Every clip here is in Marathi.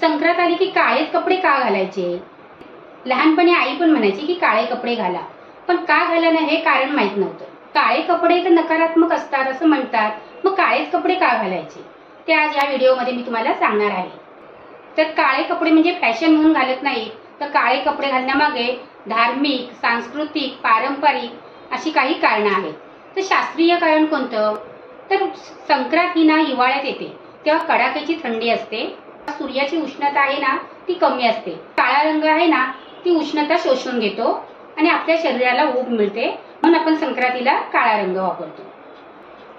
संक्रांत आली की काळेच कपडे का घालायचे? लहानपणी आई पण म्हणायची की काळे कपडे घाला. पण का घालायला हे कारण माहीत नव्हतं. काळे कपडे तर नकारात्मक असतात असं म्हणतात. मग काळेच कपडे का घालायचे? ते आज या व्हिडिओमध्ये मी तुम्हाला सांगणार आहे. तर काळे कपडे म्हणजे फॅशन म्हणून घालत नाही तर काळे कपडे घालण्यामागे धार्मिक सांस्कृतिक पारंपरिक अशी काही कारणं आहेत. तर शास्त्रीय कारण कोणतं? तर संक्रांत ही ना हिवाळ्यात येते. तेव्हा कडाक्याची थंडी असते. सूर्याची उष्णता आहे ना ती कमी असते. काळा रंग आहे ना ती उष्णता शोषून घेतो आणि आपल्या शरीराला ऊब मिळते. म्हणून आपण संक्रांतीला काळा रंग वापरतो.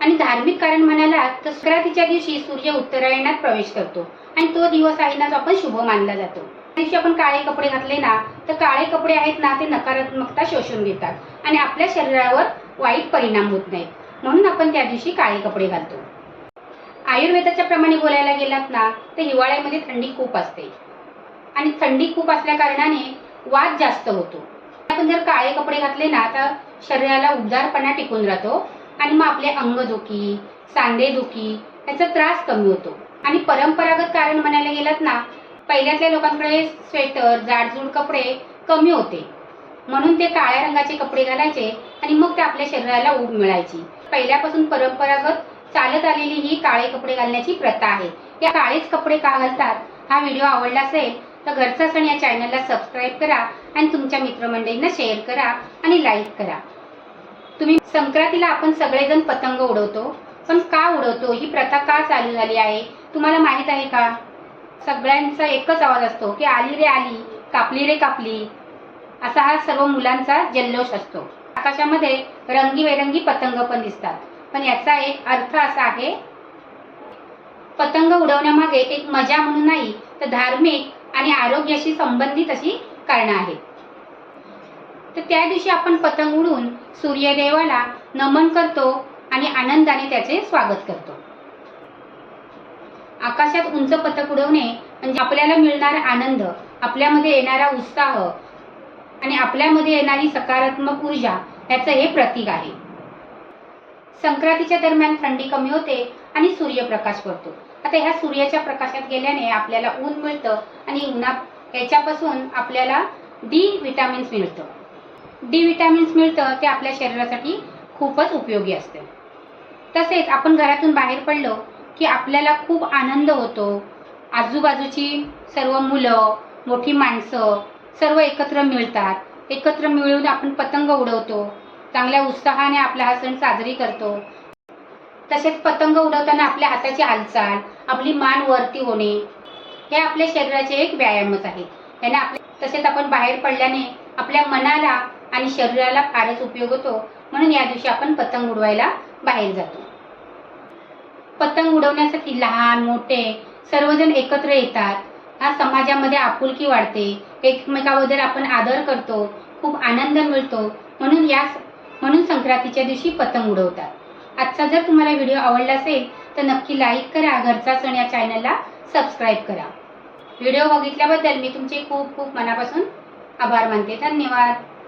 आणि धार्मिक कारण म्हणाला तर संक्रांतीच्या दिवशी सूर्य उत्तरायणात प्रवेश करतो. आणि तो दिवस आहे ना जो आपण शुभ मानला जातो. दिवशी आपण काळे कपडे घातले ना तर काळे कपडे आहेत ना ते नकारात्मकता शोषून घेतात. आणि आपल्या शरीरावर वाईट परिणाम होत नाहीत. म्हणून आपण त्या दिवशी काळे कपडे घालतो. आयुर्वेदाच्या प्रमाणे बोलायला गेलात ना तर हिवाळ्यामध्ये थंडी खूप असते. आणि थंडी खूप असल्या कारणाने वाद जास्त होतो. आपण जर काळे कपडे घातले ना तर शरीराला उबदारपणा टिकून राहतो आणि मग आपले अंगदुखी सांधेदुखी याचा त्रास कमी होतो. आणि परंपरागत कारण म्हणायला गेलात ना पहिल्यातल्या लोकांकडे स्वेटर जाडजूड कपडे कमी होते. म्हणून ते काळ्या रंगाचे कपडे घालायचे आणि मग ते आपल्या शरीराला ऊब मिळायची. पहिल्यापासून परंपरागत चालत आलेली ही काळे कपडे घालण्याची प्रथा आहे. या काळेच कपडे का घालतात? हा व्हिडिओ आवडला असेल तर घरचा सण या चॅनलला सबस्क्राईब करा आणि तुमच्या मित्रमंडळींना शेअर करा आणि लाईक करा. तुम्ही संक्रांतीला आपण सगळेजण पतंग उडवतो. पण का उडवतो? ही प्रथा का चालू झाली आहे? तुम्हाला माहीत आहे का? सगळ्यांचा एकच आवाज असतो की आली रे आली कापली रे कापली. असा हा सर्व मुलांचा जल्लोष असतो. आकाशामध्ये रंगीबेरंगी पतंग पण दिसतात. पण याचा एक अर्थ असा आहे पतंग उडवण्यामागे एक मजा म्हणून नाही तर धार्मिक आणि आरोग्याशी संबंधित अशी कारणं आहेत. तर त्या दिवशी आपण पतंग उडून सूर्यदेवाला नमन करतो आणि आनंदाने त्याचे स्वागत करतो. आकाशात उंच पतंग उडवणे म्हणजे आपल्याला मिळणारा आनंद आपल्यामध्ये येणारा उत्साह आणि आपल्यामध्ये येणारी सकारात्मक ऊर्जा याचं हे प्रतीक आहे. संक्रांतीच्या दरम्यान थंडी कमी होते आणि सूर्यप्रकाश पडतो. आता ह्या सूर्याच्या प्रकाशात गेल्याने आपल्याला ऊन मिळतं आणि उन्हा याच्यापासून आपल्याला डी विटॅमिन्स मिळतं. डी विटॅमिन्स मिळतं ते आपल्या शरीरासाठी खूपच उपयोगी असते. तसेच आपण घरातून बाहेर पडलो की आपल्याला खूप आनंद होतो. आजूबाजूची सर्व मुलं मोठी माणसं सर्व एकत्र मिळतात. एकत्र मिळून आपण पतंग उडवतो. चांगल्या उत्साहाने आपला हा सण साजरी करतो. तसेच पतंग उडवताना आपल्या हाताची हालचाल आपली मान वरती होणे हे आपल्या शरीराचे एक व्यायामच आहे. याने आपले तसेच आपण बाहेर पडल्याने आपल्या मनाला आणि शरीराला फारच उपयोग होतो. म्हणून या दिवशी आपण पतंग उडवायला बाहेर जातो. पतंग उडवण्यासाठी लहान मोठे सर्वजण एकत्र येतात. हा समाजामध्ये आपुलकी वाढते. एकमेकाबद्दल आपण आदर करतो. खूप आनंद मिळतो. म्हणून या म्हणून संक्रांतीच्या दिवशी पतंग उडवतात. आजचा जर तुम्हाला व्हिडिओ आवडला असेल तर नक्की लाईक करा घरचा सण या चॅनलला सबस्क्राईब करा. व्हिडिओ बघितल्याबद्दल मी तुमचे खूप खूप मनापासून आभार मानते. धन्यवाद.